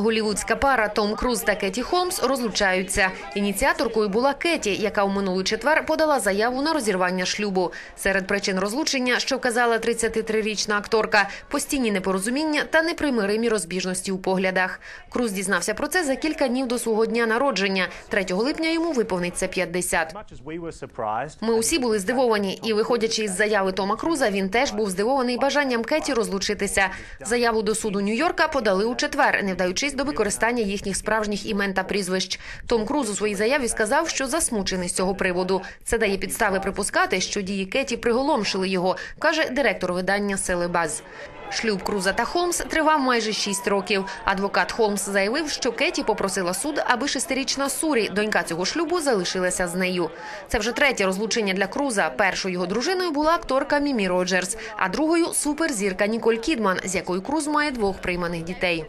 Голівудська пара Том Круз та Кеті Холмс розлучаються. Ініціаторкою була Кеті, яка у минулий четвер подала заяву на розірвання шлюбу. Серед причин розлучення, що вказала 33-річна акторка, постійні непорозуміння та непримиримі розбіжності у поглядах. Круз дізнався про це за кілька днів до свого дня народження. 3 липня йому виповниться 50. Ми усі були здивовані, і виходячи із заяви Тома Круза, він теж був здивований бажанням Кеті розлучитися. Заяву до суду Нью-Йорка подали у четвер, не вдаючись до використання їхніх справжніх імен та прізвищ. Том Круз у своїй заяві сказав, що засмучений з цього приводу. Це дає підстави припускати, що дії Кеті приголомшили його, каже директор видання Селебаз. Шлюб Круза та Холмс тривав майже шість років. Адвокат Холмс заявив, що Кеті попросила суд, аби шестирічна Сурі, донька цього шлюбу, залишилася з нею. Це вже третє розлучення для Круза. Першою його дружиною була акторка Мімі Роджерс, а другою суперзірка Ніколь Кідман, з якою Круз має двох прийманих дітей.